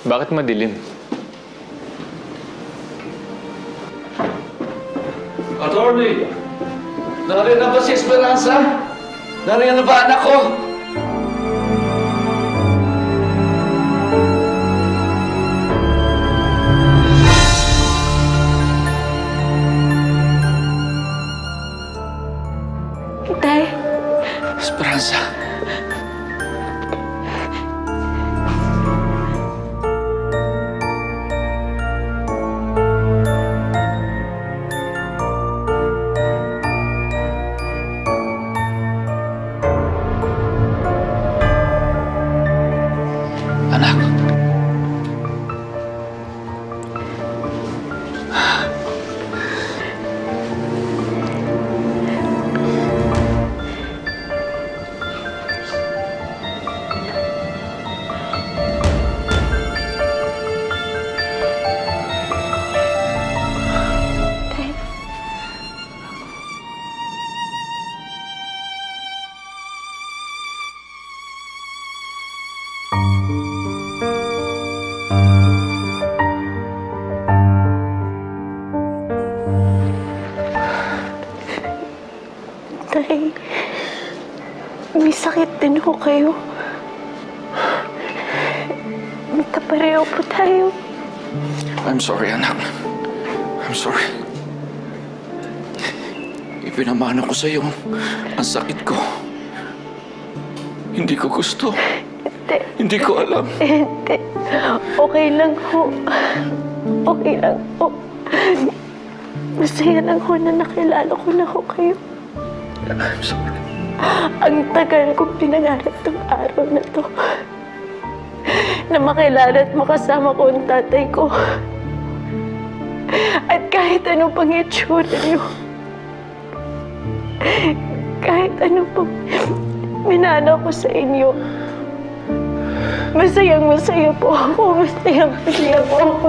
Bakit madilim? Attorney! Nariyan na ba si Esperanza? Nariyan na ba anak ko? Tay, Esperanza. Tay, may sakit din ho kayo. Magkapareho po tayo. I'm sorry, anak. I'm sorry. Ipinamana ko sa'yo ang sakit ko. Hindi ko gusto. Hindi. Hindi ko alam. Hindi. Okay lang ho. Okay lang ho. Masaya lang ho na nakilala ko na ho kayo. I'm sorry. Ang tagal kong pinangarap tong araw na to. Na makilala at makasama ko ang tatay ko. At kahit ano pang itsura niyo. Kahit ano pang minana ko sa inyo. Masayang masaya po ako. Masayang masaya po ako.